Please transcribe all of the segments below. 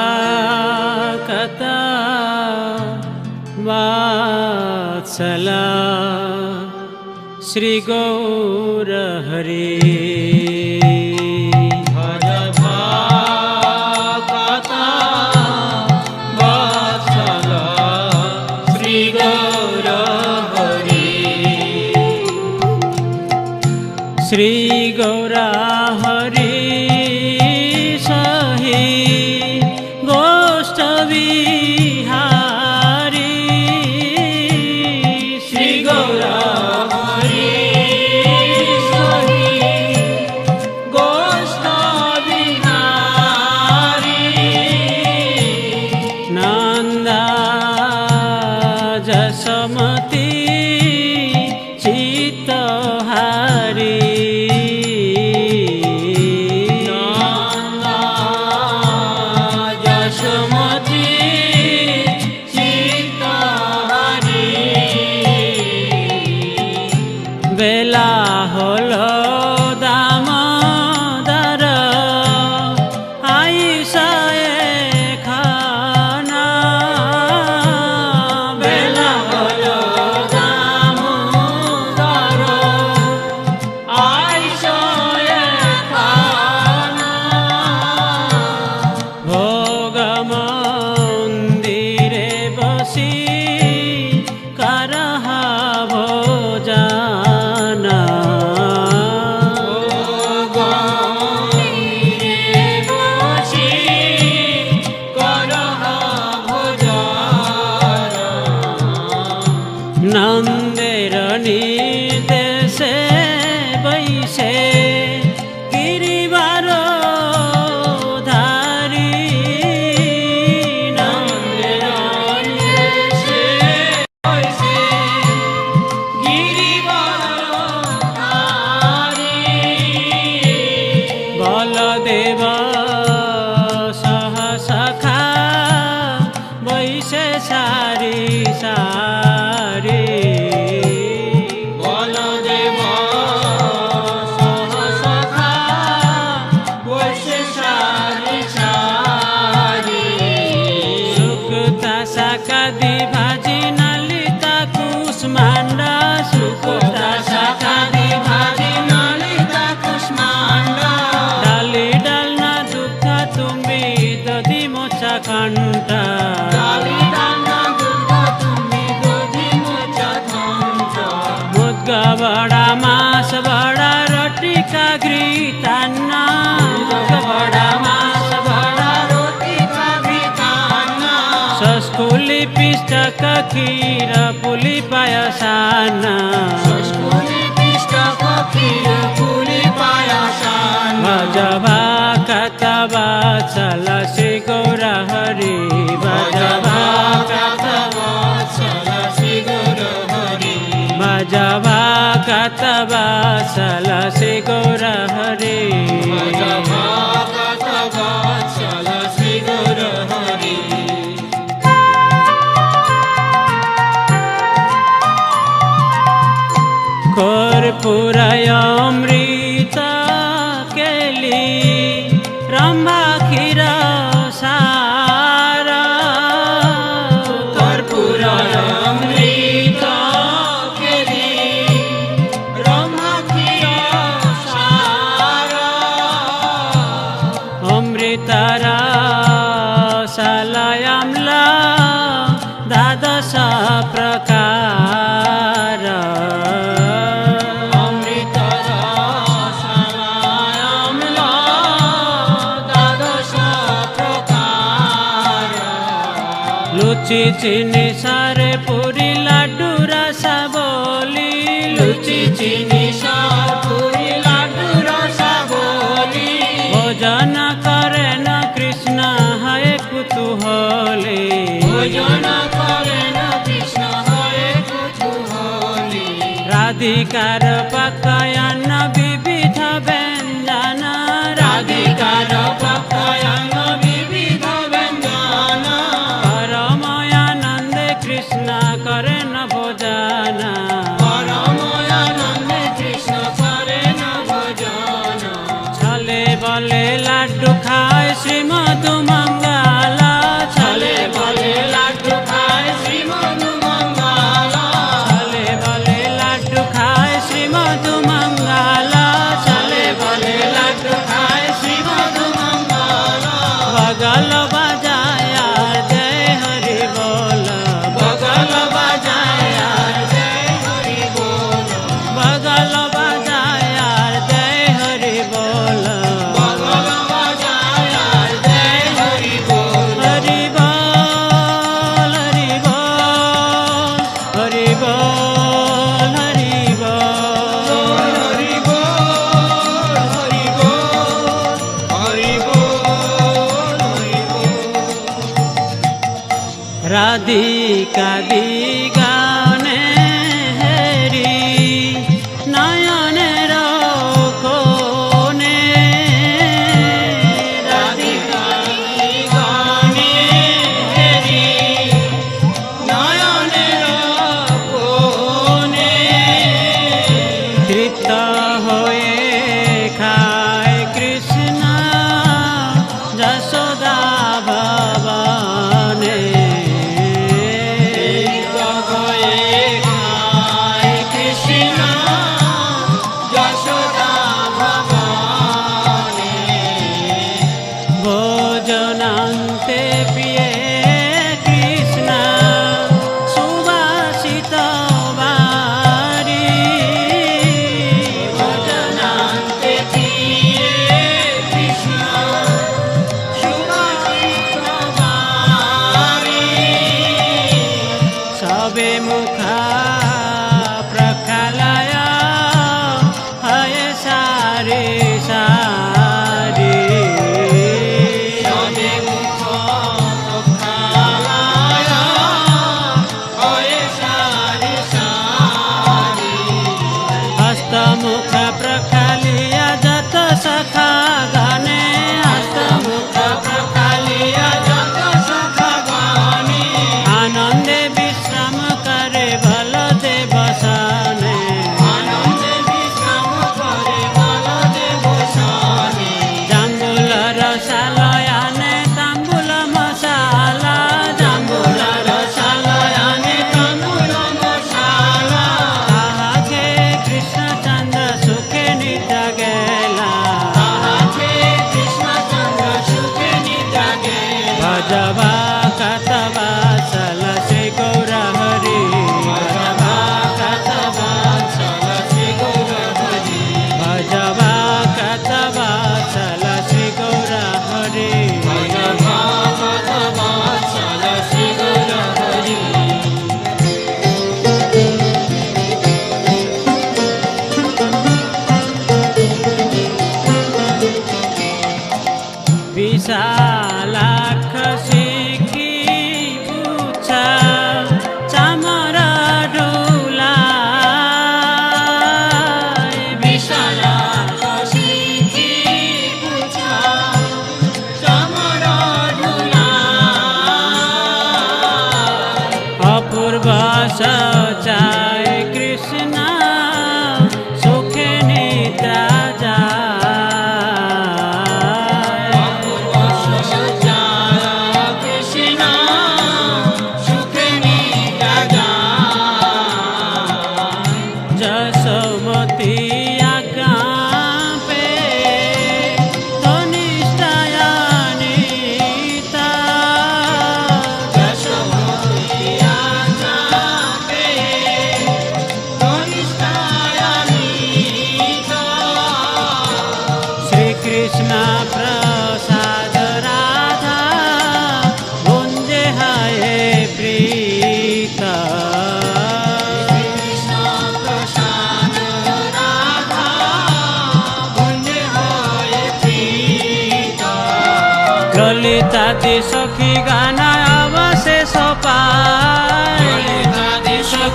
जभाकता वात्सला श्रीगौरहरे নন্দের নির্দেশে বৈশে পিষ্টক ক্ষীর পুলি পায়সানা সস্কুলি পিষ্টক ক্ষীর পুলি পায়সানা ভজ ভাকত বাচল শ্রী গৌর হরি। ভজ ভাকত বাচল শ্রী গৌর হরি ভজ ভাকত বাচল শ্রী গৌর হরি ভজ ভাকত বাচল শ্রী গৌর হরি। पुरयामृ লুচি চিনি সারে পুরি লাড্ডু রসা বলি। লুচি চিনি সার পুরি লাড্ডু রসা বলি। ভোজন করেন কৃষ্ণ হয় কুতুহলে। ভোজন করেন কৃষ্ণ হয় কুতুহলে। রাধিকার পকায়ন বিবিধ ব্যঞ্জন। রাধিকার পকায়ন तृप्ता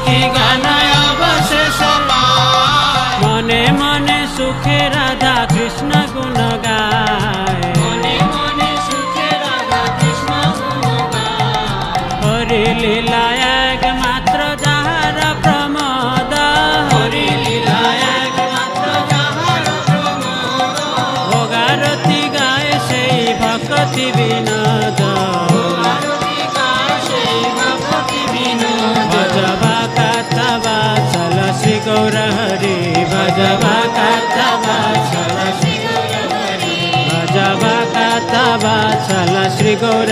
king গৌর